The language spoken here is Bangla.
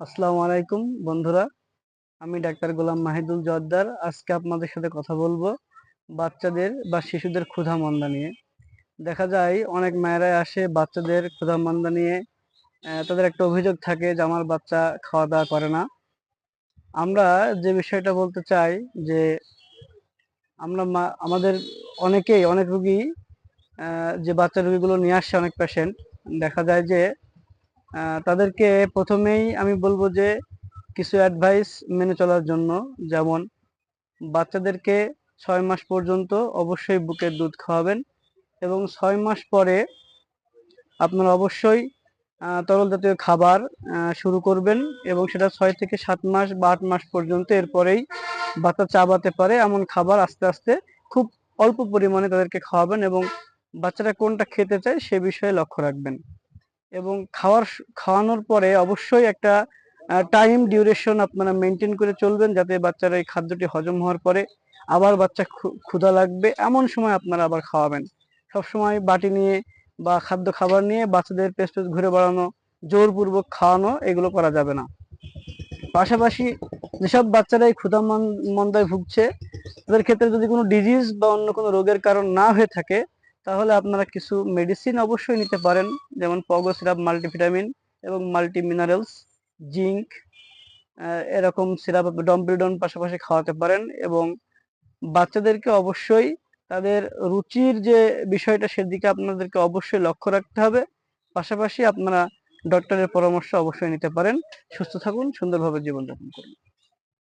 আসসালামু আলাইকুম, বন্ধুরা। আমি ডাক্তার গোলাম মাহিদুল জর্দার। আজকে আপনাদের সাথে কথা বলব বাচ্চাদের বা শিশুদের ক্ষুধা মন্দা নিয়ে। দেখা যায় অনেক মায়েরাই আসে বাচ্চাদের ক্ষুধা মন্দা নিয়ে তাদের একটা অভিযোগ থাকে যে আমার বাচ্চা খাওয়া দাওয়া করে না। আমরা যে বিষয়টা বলতে চাই যে আমরা আমাদের অনেকেই, অনেক রুগী যে বাচ্চা রুগীগুলো নিয়ে আসছে অনেক পেশেন্ট দেখা যায় যে তাদেরকে প্রথমেই আমি বলব যে কিছু অ্যাডভাইস মেনে চলার জন্য, যেমন বাচ্চাদেরকে ছয় মাস পর্যন্ত অবশ্যই বুকের দুধ খাওয়াবেন এবং ছয় মাস পরে আপনারা অবশ্যই তরল জাতীয় খাবার শুরু করবেন এবং সেটা ছয় থেকে সাত মাস বা আট মাস পর্যন্ত এরপরেই বাচ্চা চাবাতে পারে এমন খাবার আস্তে আস্তে খুব অল্প পরিমাণে তাদেরকে খাওয়াবেন এবং বাচ্চারা কোনটা খেতে চায় সে বিষয়ে লক্ষ্য রাখবেন। এবং খাওয়ার খাওয়ানোর পরে অবশ্যই একটা টাইম ডিউরেশন আপনারা মেনটেন করে চলবেন যাতে বাচ্চারা এই খাদ্যটি হজম হওয়ার পরে আবার বাচ্চা ক্ষু- ক্ষুধা লাগবে। এমন সময় আপনারা আবার খাওয়াবেন। সবসময় বাটি নিয়ে বা খাদ্য খাবার নিয়ে বাচ্চাদের পেস্ট ঘুরে বেড়ানো, জোরপূর্বক খাওয়ানো, এগুলো করা যাবে না। পাশাপাশি যেসব বাচ্চারা এই ক্ষুধা মন- মন্দায় ভুগছে, তাদের ক্ষেত্রে যদি কোনো ডিজিজ বা অন্য কোনো রোগের কারণ না হয়ে থাকে তাহলে আপনারা কিছু মেডিসিন অবশ্যই নিতে পারেন, যেমন পগো সিরাপ মাল্টিভিটামিন এবং মাল্টি মিনারেলস জিঙ্ক এরকম সিরাপ ডম্পিডন পাশাপাশি খাওয়াতে পারেন এবং বাচ্চাদেরকে অবশ্যই তাদের রুচির যে বিষয়টা সেদিকে আপনাদেরকে অবশ্যই লক্ষ্য রাখতে হবে। পাশাপাশি আপনারা ডক্টরের পরামর্শ অবশ্যই নিতে পারেন। সুস্থ থাকুন, সুন্দরভাবে জীবনযাপন করুন।